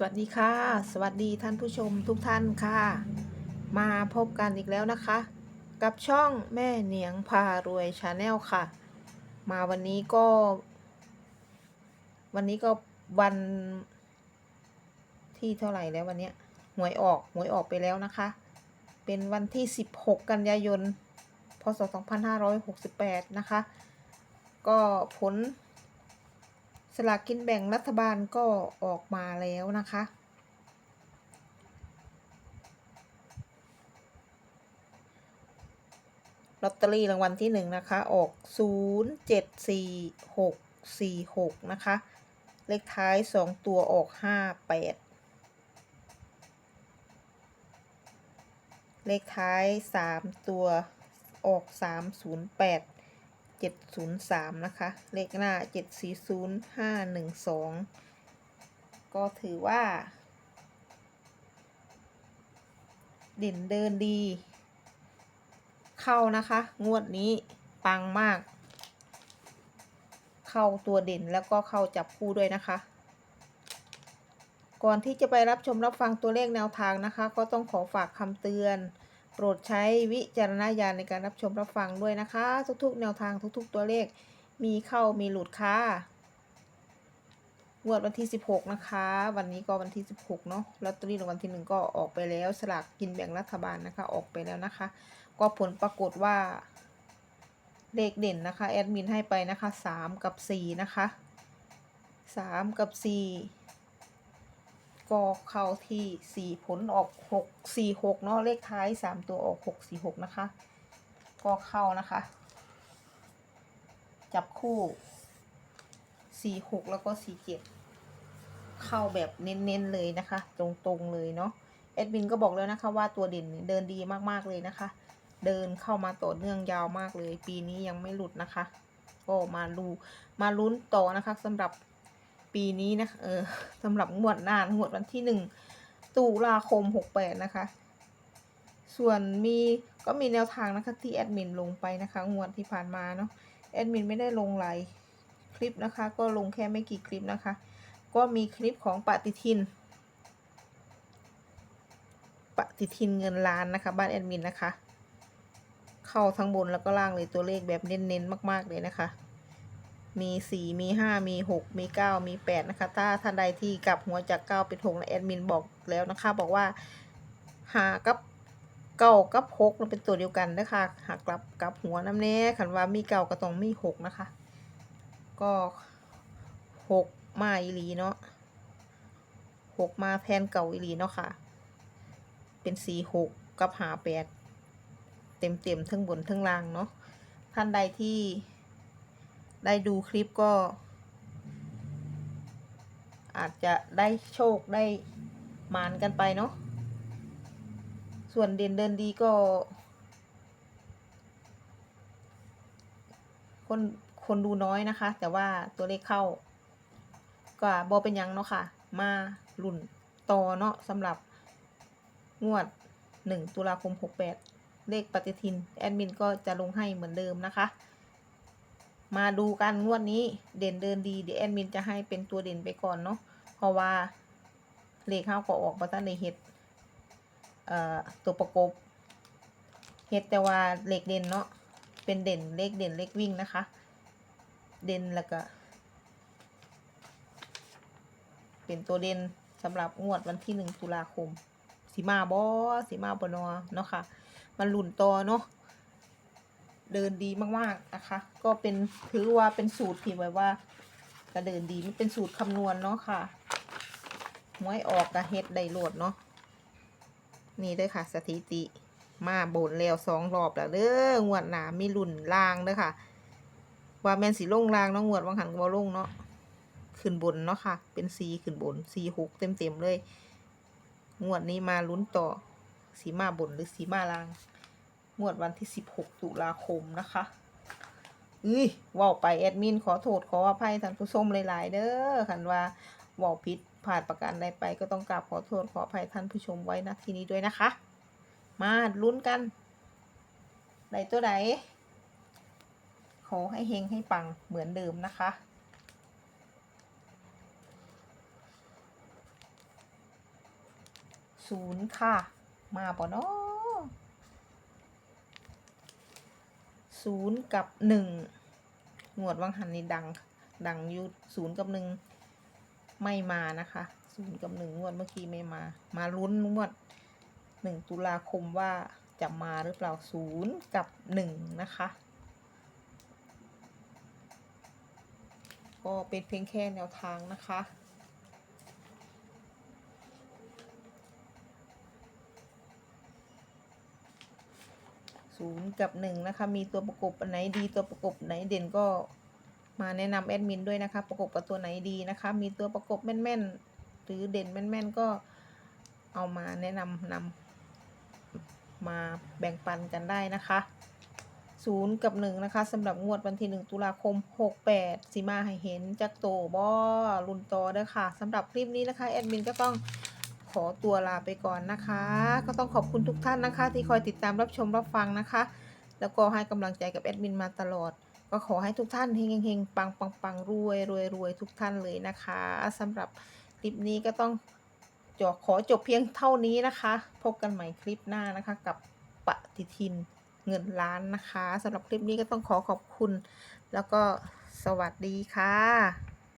สวัสดีค่ะ สวัสดีท่านผู้ชมทุกท่านค่ะ มาพบกันอีกแล้วนะคะ กับช่องแม่เหนียงพารวยชาแนลค่ะ มาวันนี้ก็ วันนี้ก็วันที่เท่าไหร่แล้ววันเนี้ยหวยออกหวยออกไปแล้วนะคะ เป็นวันที่ 16 กันยายน พศ 2568 นะคะ ก็ผล สลากกินแบ่งรัฐบาลก็ออกมาแล้วนะคะ ลอตเตอรี่รางวัลที่หนึ่งนะคะ ออกศูนย์เจ็ดสี่หกสี่หกนะคะ เลขท้ายสองตัวออกห้าแปดเลขท้ายสามตัวออกสามศูนย์แปดเจ็ดศูนย์สามนะคะ เลขหน้าเจ็ดสี่ศูนย์ห้าหนึ่งสองก็ถือว่า เด่นเดินดี เข้านะคะ งวดนี้ปังมาก เข้าตัวเด่นแล้วก็เข้าจับคู่ด้วยนะคะ ก่อนที่จะไปรับชมรับฟังตัวเลขแนวทางนะคะ ก็ต้องขอฝากคำเตือน ปรดใช้วิจารณญาณในการรับชมรับฟังด้วยนะคะ ทุกๆ แนวทางทุกๆ ตัวเลขมีเข้ามีหลุดค่ะงวดวันที่ 16 นะคะ วันนี้ก็วันที่ 16 เนาะลอตเตอรี่รางวัลที่หนึ่งก็ออกไปแล้ว สลากกินแบ่งรัฐบาลนะคะ ออกไปแล้วนะคะ ก็ผลปรากฏว่า เลขเด่นนะคะ แอดมินให้ไปนะคะ 3 กับ 4 นะคะ 3 กับ 4 ก็เข้าที่ 4 ผลออก 6 4 6 เนาะเลขท้าย 3 ตัวออก 6 4 6 นะคะ ก็เข้านะคะ จับคู่ 4 6 แล้วก็ 4 7 เข้าแบบเน้นๆเลยนะคะ ตรงๆเลยเนาะแอดมินก็บอกแล้วนะคะว่าตัวเด่นเดินดีมากๆเลยนะคะ เดินเข้ามาต่อเนื่องยาวมากเลย ปีนี้ยังไม่หลุดนะคะ ก็มาดูมาลุ้นต่อนะคะสำหรับ ปีนี้นะเออสำหรับงวดหน้างวดวันที่หนึ่งตุลาคมหกแปดนะคะ ส่วนมีก็มีแนวทางนะคะที่แอดมินลงไปนะคะ งวดที่ผ่านมาเนาะแอดมินไม่ได้ลงหลายคลิปนะคะ ก็ลงแค่ไม่กี่คลิปนะคะ ก็มีคลิปของปฏิทินปฏิทินเงินล้านนะคะ บ้านแอดมินนะคะ เข้าทั้งบนแล้วก็ล่างเลยตัวเลขแบบเน้นๆมาก ๆเลยนะคะ มีสี่มีห้ามีหกมีเก้ามีแปดนะคะ ถ้าท่านใดที่กลับหัวจากเก้าเป็นหกนะแอดมินบอกแล้วนะคะ บอกว่าหากับเก้ากับหกมันเป็นตัวเดียวกันนะคะหากกลับกลับหัวน้ำแน่ขันว่ามีเก้าก็ต้องมีหกนะคะ ก็หกมาอีหลีเนาะหกมาแทนเก่าอีหลีเนาะค่ะ เป็นสี่หกกับหาแปดเต็มเต็มทั้งบนทั้งล่างเนาะท่านใดที่ ได้ดูคลิปก็ อาจจะได้โชคได้มานกันไปเนาะ ส่วนเด่นเดินดีก็ คนคนดูน้อยนะคะ แต่ว่าตัวเลขเข้า ก็บอเป็นยังเนาะค่ะ มาหลุ่นต่อเนาะสำหรับงวด 1 ตุลาคม 68 เลขปฏิทิน แอดมินก็จะลงให้เหมือนเดิมนะคะ มาดูกันงวดนี้เด่นเดินดีเดี๋ยวแอดมินจะให้เป็นตัวเด่นไปก่อนเนาะเพราะว่าเลขเข้าก็ออกมาตั้งในเห็ดเอ่อตัวประกบเห็ดแต่ว่าเลขเด่นเนาะเป็นเด่นเลขเด่นเลขวิ่งนะคะ เด่นแล้วก็เป็นตัวเด่นสำหรับงวดวันที่หนึ่งตุลาคมสีมาบอสีมาบนอเนาะค่ะ มันหลุนต่อเนาะ เดินดีมากๆนะคะ ก็เป็นถือว่าเป็นสูตรที่แบบว่าก็เดินดีมันเป็นสูตรคำนวณเนาะค่ะหวยออกกระเฮ็ดได้โหลดเนาะนี่เด้อค่ะ สถิติ มาบนแล้วสองรอบแล้วเด้องวดหนามีรุ่นลางเด้อค่ะ ว่าแมนสีลงลางน้องงวดวังหันก็บ่ลงเนาะขึ้นบนเนาะค่ะ เป็นสีขึ้นบนสีหกเต็มเต็มเลย งวดนี้มาลุ้นต่อสีมาบนหรือสีมาลาง งวดวันที่ 16 ตุลาคมนะคะอุ้ยว่าไปแอดมินขอโทษขออภัยท่านผู้ชมหลาย ๆ เด้อคันว่าว่าผิดผ่านประการใดไปก็ต้องกราบขอโทษขออภัยท่านผู้ชมไว้นะทีนี้ด้วยนะคะ มาลุ้นกันได้ตัวไหนขอให้เฮงให้ปังเหมือนเดิมนะคะ ศูนย์ค่ะ มาปะเนาะ ศูนย์กับหนึ่งงวดวังหันนี่ดัง ดังอยู่ศูนย์กับหนึ่งไม่มานะคะศูนย์กับหนึ่งงวดเมื่อกี้ไม่มา มาลุ้นงวดหนึ่งตุลาคมว่าจะมาหรือเปล่าศูนย์กับหนึ่งนะคะ ก็เป็นเพียงแค่แนวทางนะคะ ศูนย์กับหนึ่งนะคะ มีตัวประกบอันไหนดีตัวประกบไหนเด่นก็มาแนะนำแอดมินด้วยนะคะ ประกบกับตัวไหนดีนะคะ มีตัวประกบแม่นๆ หรือเด่นแม่นๆ ก็เอามาแนะนำนำมาแบ่งปันกันได้นะคะศูนย์กับหนึ่งนะคะสำหรับงวดวันที่หนึ่งตุลาคมหกแปดสีมาให้เห็นจากโตบอลุนโตเด้อค่ะสำหรับคลิปนี้นะคะแอดมินก็ต้อง ขอตัวลาไปก่อนนะคะ ก็ต้องขอบคุณทุกท่านนะคะ ที่คอยติดตามรับชมรับฟังนะคะ แล้วก็ให้กำลังใจกับแอดมินมาตลอด ก็ขอให้ทุกท่านเฮงเฮงๆปังปังปังรวยรวยรวยทุกท่านเลยนะคะสำหรับคลิปนี้ก็ต้องจอขอจบเพียงเท่านี้นะคะ พบกันใหม่คลิปหน้านะคะ กับปฏิทินเงินล้านนะคะสำหรับคลิปนี้ก็ต้องขอขอบคุณ แล้วก็สวัสดีค่ะ